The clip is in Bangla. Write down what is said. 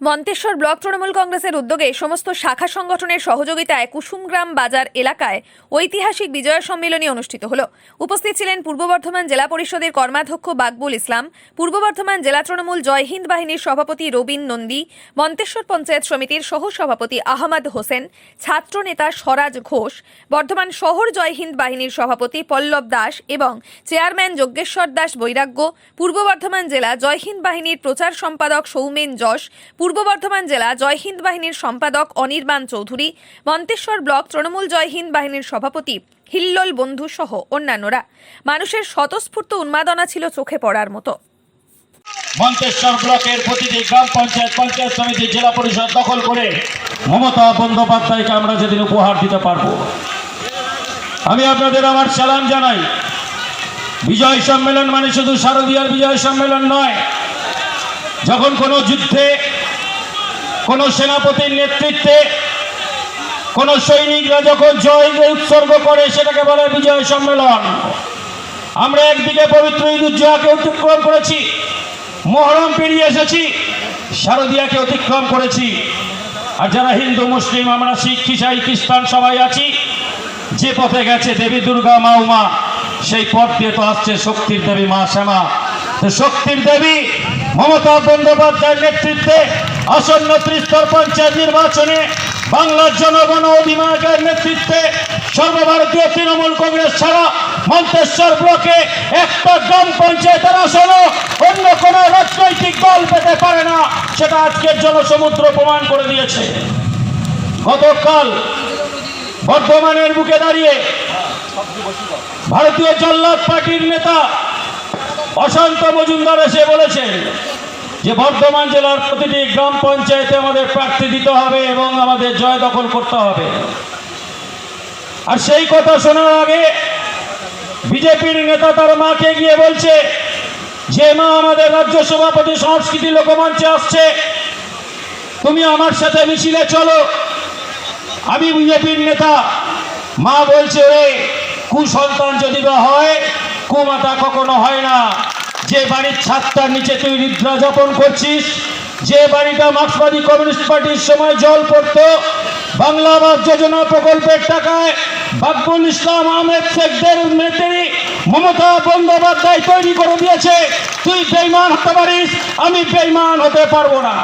মন্তেশ্বর ব্লক তৃণমূল কংগ্রেসের উদ্যোগে সমস্ত শাখা সংগঠনের সহযোগিতায় কুসুমগ্রাম বাজার এলাকায় ঐতিহাসিক বিজয় সম্মেলনী অনুষ্ঠিত হল। উপস্থিত ছিলেন পূর্ব বর্ধমান জেলা পরিষদের কর্মাধ্যক্ষ বাকবুল ইসলাম, পূর্ব বর্ধমান জেলা তৃণমূল জয় হিন্দ বাহিনীর সভাপতি রবিন নন্দী, মন্তেশ্বর পঞ্চায়েত সমিতির সহ সভাপতি আহমদ হোসেন, ছাত্রনেতা স্বরাজ ঘোষ, বর্ধমান শহর জয় হিন্দ বাহিনীর সভাপতি পল্লব দাস এবং চেয়ারম্যান যজ্ঞেশ্বর দাস বৈরাগ্য, পূর্ব বর্ধমান জেলা জয় হিন্দ বাহিনীর প্রচার সম্পাদক সৌমেন যশ পূর্ব বর্ধমান জেলা জয় হিন্দ বাহিনীর সম্পাদক অনির্বাণ চৌধুরী, মন্তেশ্বর ব্লক তৃণমূল জয় হিন্দ বাহিনীর সভাপতি হিল্লোল বন্ধু সহ অন্যান্যরা। মানুষের স্বতঃস্ফূর্ত উন্মাদনা ছিল চোখে পড়ার মতো। মন্তেশ্বর ব্লকের প্রতিটি গ্রাম পঞ্চায়েত পঞ্চায়েত সমিতি জেলা পরিষদ দখল করে মমতা বন্দ্যোপাধ্যায়কে আমরা যেদিন উপহার দিতে পারব। আমি আপনাদের আমার সালাম জানাই। বিজয় সম্মেলন মানে শুধু শারদীয়ার বিজয় সম্মেলন নয়, যখন কোনো যুদ্ধে কোনো সেনাপতির নেতৃত্বে কোন সৈনিকরা যখন জয় উৎসর্গ করে, সেটাকে বলে বিজয় সম্মেলন। আমরা একদিকে পবিত্র ঈদ অতিক্রম করেছি, মহরম পেরিয়ে এসেছি, শারদিয়াকে অতিক্রম করেছি। আর যারা হিন্দু, মুসলিম, আমরা শিখ খ্রিস্টান খ্রিস্টান সবাই আছি, যে পথে গেছে দেবী দুর্গা, মা উমা, সেই পথ দিয়ে তো আসছে শক্তির দেবী মা শ্যামা। শক্তির দেবী মমতা বন্দ্যোপাধ্যায়ের নেতৃত্বে আসন্ন ত্রিস্তর পঞ্চায়েত নির্বাচনে বাংলার জনগণ অধিনায়কের নেতৃত্বে সর্বভারতীয় তৃণমূল কংগ্রেস ছাড়া মন্তেশ্বর ব্লকে একটা গ্রাম পঞ্চায়েতের আসনও অন্য কোনো রাজনৈতিক দল পেতে পারে না, সেটা আজকের জনসমুদ্র প্রমাণ করে দিয়েছে। গতকাল বর্ধমানের বুকে দাঁড়িয়ে ভারতীয় জল্লাদ পার্টির নেতা অশান্ত মজুমদার এসে বলেছেন যে বর্ধমান জেলার প্রতিটি গ্রাম পঞ্চায়েতে আমাদের প্রার্থী দিতে হবে এবং আমাদের জয় দখল করতে হবে। আর সেই কথা শোনার আগে বিজেপির নেতা তার মাকে গিয়ে বলছে, যে মা আমাদের রাজ্য সভাপতি সংস্কৃতি লোকমঞ্চে আসছে, তুমি আমার সাথে মিছিলে চলো। আমি বিজেপির নেতা, মা বলছে রে কুসন্তান যদি হয়, কুমাতা কখনো হয় না। যে বাড়ির ছাদটার নিচে তুই নিদ্রা যাপন করছিস, যে বাড়িটা মার্ক্সবাদী কমিউনিস্ট পার্টির সময় জল পড়ত, বাংলা আবাস যোজনা প্রকল্পের টাকায় বাকবুল ইসলাম আহমেদ শেখদের মেটেরি মমতা বন্দ্যোপাধ্যায় তৈরি করে দিয়েছে। তুই বেইমান হতে পারিস, আমি বেইমান হতে পারব না।